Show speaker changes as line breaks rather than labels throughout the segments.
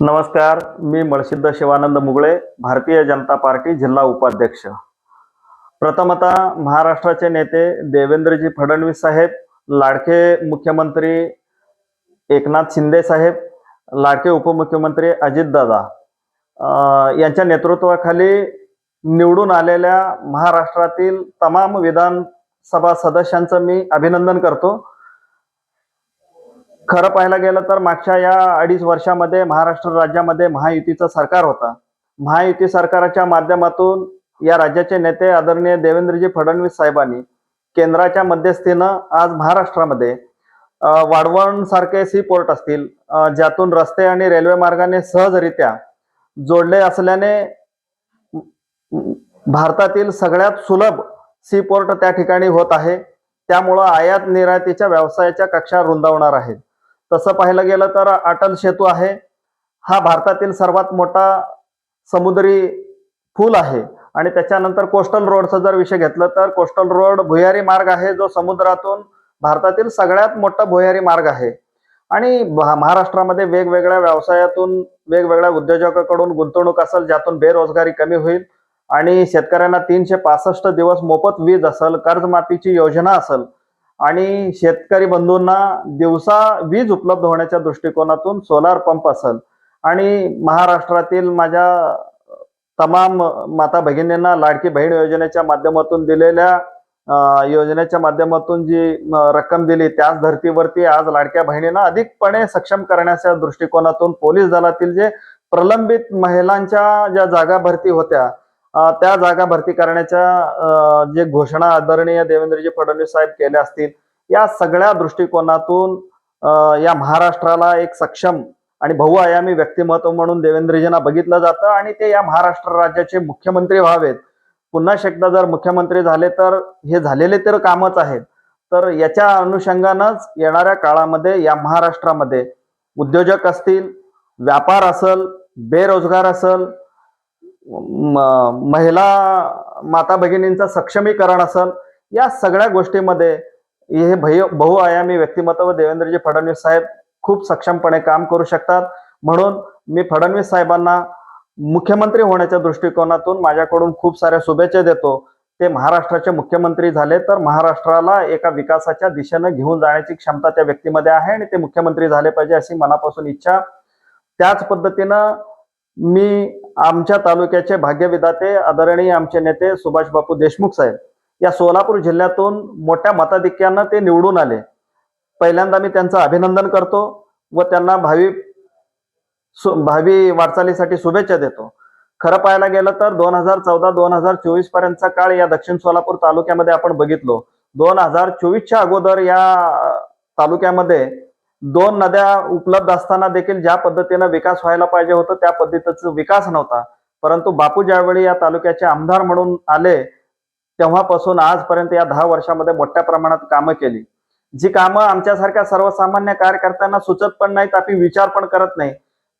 नमस्कार मी मळसिद्ध शिवानंद मुगळे भारतीय जनता पार्टी जिल्हा उपाध्यक्ष. प्रथमतः महाराष्ट्राचे नेते देवेंद्रजी फडणवीस साहेब लाडके मुख्यमंत्री एकनाथ शिंदे साहेब लाडके उपमुख्यमंत्री अजितदादा यांच्या नेतृत्वाखाली निवडून आलेल्या महाराष्ट्रातील तमाम विधानसभा सदस्यांचं मी अभिनंदन करतो. खरं पाहायला गेलं तर मागच्या या अडीच वर्षामध्ये महाराष्ट्र राज्यामध्ये महायुतीचं सरकार होता. महायुती सरकाराच्या माध्यमातून या राज्याचे नेते आदरणीय देवेंद्रजी फडणवीस साहेबांनी केंद्राच्या मध्यस्थीनं आज महाराष्ट्रामध्ये अं, वाढवण सारखे सी पोर्ट असतील ज्यातून रस्ते आणि रेल्वे मार्गाने सहजरित्या जोडले असल्याने भारतातील सगळ्यात सुलभ सी पोर्ट त्या ठिकाणी होत आहे. त्यामुळं आयात निर्यातीच्या व्यवसायाच्या कक्षा रुंदावणार आहेत. तसं पाहायला गेलं तर अटल सेतू आहे. हा भारतातील सर्वात मोठा समुद्री पूल आहे. आणि त्याच्यानंतर कोस्टल रोडचा जर विषय घेतलं तर कोस्टल रोड भुयारी मार्ग आहे जो समुद्रातून भारतातील सगळ्यात मोठा भुयारी मार्ग आहे. आणि महाराष्ट्रामध्ये वेगवेगळ्या व्यवसायातून वेगवेगळ्या उद्योजकाकडून गुंतवणूक असेल ज्यातून बेरोजगारी कमी होईल आणि शेतकऱ्यांना तीनशे पासष्ट दिवस मोफत वीज असेल कर्जमाफीची योजना असेल आणि शेतकरी बंधूंना दिवसा वीज उपलब्ध होण्याच्या दृष्टिकोनातून सोलार पंप असेल. आणि महाराष्ट्रातील माझ्या तमाम माता भगिनींना लाडकी बहीण योजनेच्या माध्यमातून दिलेल्या योजनेच्या माध्यमातून जी रक्कम दिली त्याच धर्तीवरती आज लाडक्या बहिणींना अधिकपणे सक्षम करण्याच्या दृष्टिकोनातून पोलीस दलातील जे प्रलंबित महिलांच्या ज्या जागा भरती होत्या त्या जागा भरती करण्याच्या जे घोषणा आदरणीय देवेंद्रजी फडणवीस साहेब केल्या असतील या सगळ्या दृष्टिकोनातून या महाराष्ट्राला एक सक्षम आणि बहुआयामी व्यक्तिमत्व म्हणून देवेंद्रजींना बघितलं जातं आणि ते या महाराष्ट्र राज्याचे मुख्यमंत्री व्हावेत. पुन्हा एकदा जर मुख्यमंत्री झाले तर हे झालेले तर कामच आहेत. तर याच्या अनुषंगानंच येणाऱ्या काळामध्ये या महाराष्ट्रामध्ये उद्योजक असतील व्यापार असल बेरोजगार असल महिला माता भगिनींचं सक्षमीकरण असेल या सगळ्या गोष्टीमध्ये हे भय बहुआयामी व्यक्तिमत्व देवेंद्रजी फडणवीस साहेब खूप सक्षमपणे काम करू शकतात. म्हणून मी फडणवीस साहेबांना मुख्यमंत्री होण्याच्या दृष्टिकोनातून माझ्याकडून खूप साऱ्या शुभेच्छा देतो. ते महाराष्ट्राचे मुख्यमंत्री झाले तर महाराष्ट्राला एका विकासाच्या दिशेनं घेऊन जाण्याची क्षमता त्या व्यक्तीमध्ये आहे आणि ते मुख्यमंत्री झाले पाहिजे अशी मनापासून इच्छा. त्याच पद्धतीनं मी आमच्या तालुक्याचे भाग्यविधाते आदरणीय आमचे नेते सुभाष बापू देशमुख साहेब या सोलापूर जिल्ह्यातून मोठ्या मताधिक्यानं ते निवडून आले. पहिल्यांदा मी त्यांचं अभिनंदन करतो व त्यांना भावी सु- भावी वाटचालीसाठी शुभेच्छा देतो. खरं पाहायला गेलं तर दोन हजार चौदा दोन हजार चोवीस पर्यंतचा काळ या दक्षिण सोलापूर तालुक्यामध्ये आपण बघितलो. दोन हजार चोवीसच्या अगोदर या तालुक्यामध्ये दोन नद्या उपलब्ध असताना देखील ज्या पद्धतीनं विकास व्हायला पाहिजे होतं त्या पद्धतीचा विकास नव्हता. परंतु बापू ज्यावेळी या तालुक्याचे आमदार म्हणून आले तेव्हापासून आजपर्यंत या दहा वर्षामध्ये मोठ्या प्रमाणात कामं केली. जी कामं आमच्यासारख्या सर्वसामान्य कार्यकर्त्यांना सुचत पण नाहीत आपली विचार पण करत नाही.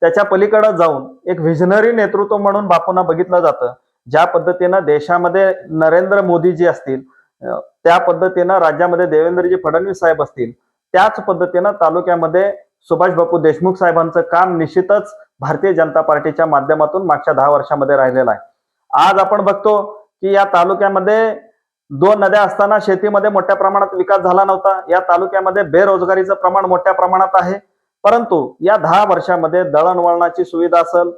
त्याच्या पलीकडे जाऊन एक व्हिजनरी नेतृत्व म्हणून बापूंना बघितलं जातं. ज्या पद्धतीनं देशामध्ये नरेंद्र मोदीजी असतील त्या पद्धतीनं राज्यामध्ये देवेंद्रजी फडणवीस साहेब असतील त्याच पद्धतीनं तालुक्यामध्ये सुभाष बापू देशमुख साहेबांचं काम निश्चितच भारतीय जनता पार्टीच्या माध्यमातून मागच्या दहा वर्षामध्ये राहिलेलं आहे. आज आपण बघतो की या तालुक्यामध्ये दोन नद्या असताना शेतीमध्ये मोठ्या प्रमाणात विकास झाला नव्हता. या तालुक्यामध्ये बेरोजगारीचं प्रमाण मोठ्या प्रमाणात आहे. परंतु या दहा वर्षामध्ये दळणवळणाची सुविधा असेल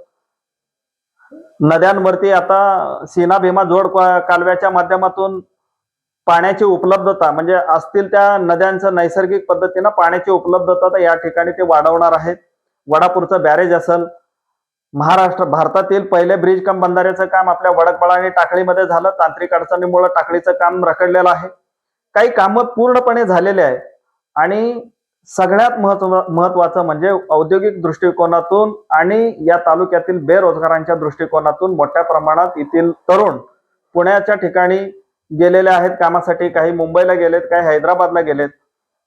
नद्यांवरती आता सीना भीमा जोड कालव्याच्या माध्यमातून पाण्याची उपलब्धता म्हणजे असतील त्या नद्यांचं नैसर्गिक पद्धतीनं पाण्याची उपलब्धता तर या ठिकाणी ते वाढवणार आहेत. वडापूरचं बॅरेज असेल महाराष्ट्र भारतातील पहिले ब्रिज कम बंधाऱ्याचं काम आपल्या वडकबळा आणि टाकळीमध्ये झालं. तांत्रिक अडचणीमुळे टाकळीचं काम रखडलेलं आहे. काही कामं पूर्णपणे झालेले आहे आणि सगळ्यात महत्त्व महत्वाचं म्हणजे औद्योगिक दृष्टिकोनातून आणि या तालुक्यातील बेरोजगारांच्या दृष्टिकोनातून मोठ्या प्रमाणात येथील तरुण पुण्याच्या ठिकाणी गेलेले आहेत कामासाठी काही मुंबईला गेलेत काही हैदराबादला गेलेत.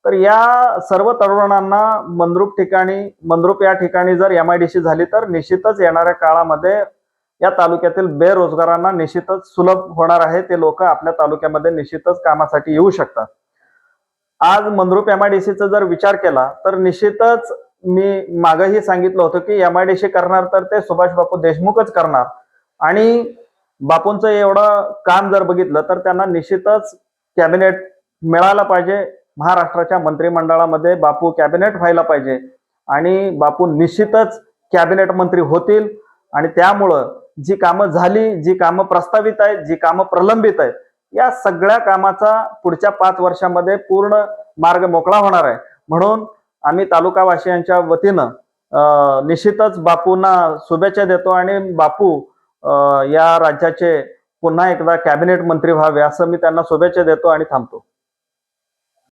तर या सर्व तरुणांना मंद्रुप ठिकाणी मंद्रुप या ठिकाणी जर एम आय डी सी झाली तर निश्चितच येणाऱ्या काळामध्ये या तालुक्यातील बेरोजगारांना निश्चितच सुलभ होणार आहे. ते लोक आपल्या तालुक्यामध्ये निश्चितच कामासाठी येऊ शकतात. आज मंद्रुप एम आय डी सीचा जर विचार केला तर निश्चितच मी मागही सांगितलं होतं की एम आय डी सी करणार तर ते सुभाष बापू देशमुखच करणार. आणि बापूंचं एवढं काम जर बघितलं तर त्यांना निश्चितच कॅबिनेट मिळायला पाहिजे. महाराष्ट्राच्या मंत्रिमंडळामध्ये बापू कॅबिनेट व्हायला पाहिजे. आणि बापू निश्चितच कॅबिनेट मंत्री होतील. आणि त्यामुळं जी कामं झाली जी कामं प्रस्तावित आहेत जी कामं प्रलंबित आहेत या सगळ्या कामाचा पुढच्या पाच वर्षामध्ये पूर्ण मार्ग मोकळा होणार आहे. म्हणून आम्ही तालुकावासियांच्या वतीनं निश्चितच बापूंना शुभेच्छा देतो आणि बापू या राज्याचे पुन्हा एकदा कॅबिनेट मंत्री व्हावे असं मी त्यांना शुभेच्छा देतो आणि थांबतो.